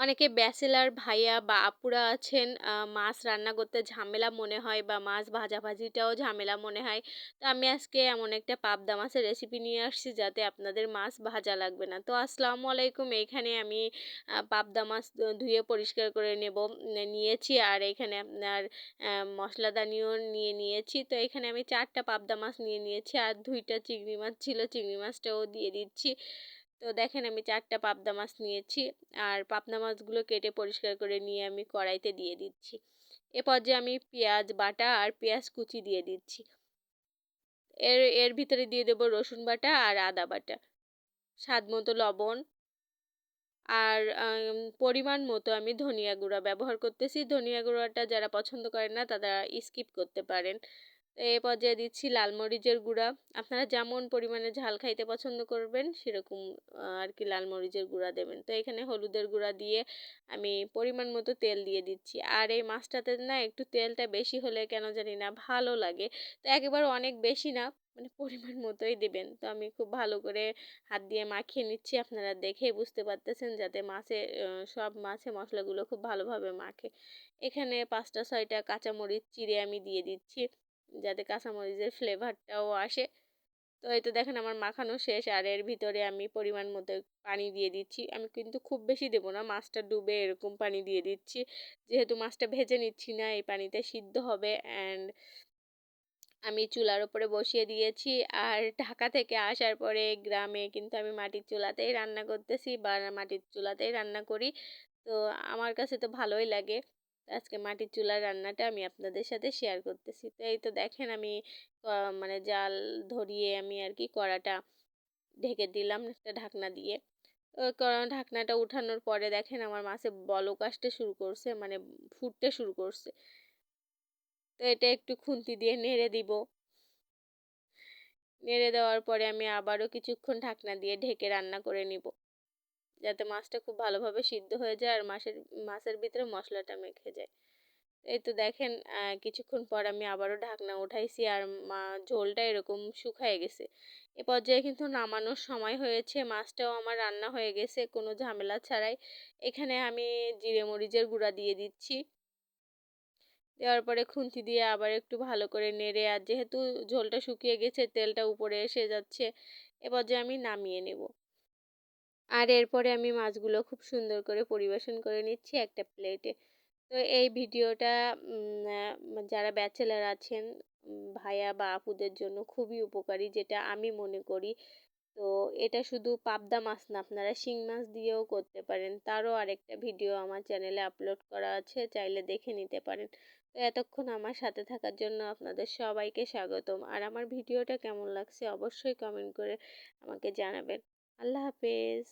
অনেকে ব্যাচেলার ভাইয়া বা আপুরা আছেন মাছ রান্না করতে ঝামেলা মনে হয় বা মাছ ভাজাভাজিটাও ঝামেলা মনে হয়। তো আমি আজকে এমন একটা পাবদা মাছের রেসিপি নিয়ে আসছি যাতে আপনাদের মাছ ভাজা লাগবে না। তো আসসালামু আলাইকুম, এখানে আমি পাবদা মাছ ধুয়ে পরিষ্কার করে নেব নিয়েছি আর এখানে আপনার মশলাদানিও নিয়ে নিয়েছি। তো এখানে আমি চারটা পাবদা মাছ নিয়ে নিয়েছি আর দুইটা চিংড়ি মাছ ছিল, চিংড়ি মাছটাও দিয়ে দিচ্ছি। তো দেখেন আমি চারটা পাবদা মাছ নিয়েছি আর পাবদা মাছগুলো কেটে পরিষ্কার করে নিয়ে আমি কড়াইতে দিয়ে দিচ্ছি। এ পর্যায়ে আমি পেঁয়াজ, বাটা আর পেঁয়াজ কুচি দিয়ে দিচ্ছি। এর এর ভিতরে দিয়ে দেবো রসুন বাটা আর আদা বাটা। স্বাদ মতো লবণ আর পরিমাণ মতো আমি ধনিয়া গুঁড়া ব্যবহার করতেছি। ধনিয়া গুঁড়াটা যারা পছন্দ করেন না তারা স্কিপ করতে পারেন। এ পর্যায়ে দিচ্ছি লাল মরিচের গুঁড়া। আপনারা যেমন পরিমাণে ঝাল খাইতে পছন্দ করবেন, সেরকম আর কি লাল মরিচের গুঁড়া দেবেন। তো এখানে হলুদের গুঁড়া দিয়ে আমি পরিমাণ মতো তেল দিয়ে দিচ্ছি। আর এই মাছটাতে না একটু তেলটা বেশি হলে কেন জানি না ভালো লাগে। তো একেবারে অনেক বেশি না মানে পরিমাণ মতোই দেবেন। তো আমি খুব ভালো করে হাত দিয়ে মাখিয়ে নিচ্ছি, আপনারা দেখেই বুঝতে পারতেছেন যাতে মাছে সব মাছে মশলাগুলো খুব ভালোভাবে মাখে। এখানে পাঁচটা ছয়টা কাঁচামরিচ, চিড়ে আমি দিয়ে দিচ্ছি। যাতে কাঁচামরিচের ফ্লেভারটাও আসে। তো এই তো দেখেন আমার মাখানো শেষ, আর এর ভিতরে আমি পরিমাণ মতো পানি দিয়ে দিচ্ছি। আমি কিন্তু খুব বেশি দেবো না, মাছটা ডুবে এরকম পানি দিয়ে দিচ্ছি। যেহেতু মাছটা ভেজে নিচ্ছি না, এই পানিতে সিদ্ধ হবে। অ্যান্ড আমি চুলার ওপরে বসিয়ে দিয়েছি। আর ঢাকা থেকে আসার পরে গ্রামে কিন্তু আমি মাটির চুলাতেই রান্না করতেছি বা মাটির চুলাতেই রান্না করি। তো আমার কাছে তো ভালোই লাগে। আজকে মাটির চুলার রান্নাটা আমি আপনাদের সাথে শেয়ার করতেছি। তো এই তো দেখেন আমি মানে জাল ধরিয়ে আমি আর কি কড়াটা ঢেকে দিলাম একটা ঢাকনা দিয়ে। ঢাকনাটা উঠানোর পরে দেখেন আমার মাছে বলক আসতে শুরু করছে মানে ফুটতে শুরু করছে। তো এটা একটু খুন্তি দিয়ে নেড়ে দিব। নেড়ে দেওয়ার পরে আমি আবারও কিছুক্ষণ ঢাকনা দিয়ে ঢেকে রান্না করে নিব। যাতে মাছটা খুব ভালোভাবে সিদ্ধ হয়ে যায় আর মাছের মাছের ভিতরে মশলাটা মেখে যায়। এই তো দেখেন কিছুক্ষণ পর আমি আবারও ঢাকনা উঠাইছি আর মা, ঝোলটা এরকম শুকায় গেছে। এ পর্যায়ে কিন্তু নামানোর সময় হয়েছে, মাছটাও আমার রান্না হয়ে গেছে, কোনো ঝামেলা ছাড়াই। এখানে আমি জিরে মরিচের গুঁড়া দিয়ে দিচ্ছি। দেওয়ার পরে খুন্তি দিয়ে আবার একটু ভালো করে নেড়ে আর যেহেতু ঝোলটা শুকিয়ে গেছে, তেলটা উপরে এসে যাচ্ছে, এ পর্যায়ে আমি নামিয়ে নেব। আর এরপরে আমি মাছগুলো খুব সুন্দর করে পরিবেশন করে নিচ্ছি একটা প্লেটে তো এই ভিডিওটা যারা ব্যাচেলার আছেন ভাইয়া বা আপুদের জন্য খুবই উপকারী, যেটা আমি মনে করি। তো এটা শুধু পাবদা মাছ না, আপনারা শিং মাছ দিয়েও করতে পারেন। তারও আরেকটা ভিডিও আমার চ্যানেলে আপলোড করা আছে, চাইলে দেখে নিতে পারেন। তো এতক্ষণ আমার সাথে থাকার জন্য আপনাদের সবাইকে স্বাগতম। আর আমার ভিডিওটা কেমন লাগছে অবশ্যই কমেন্ট করে আমাকে জানাবেন। আল্লাহ হাফেজ।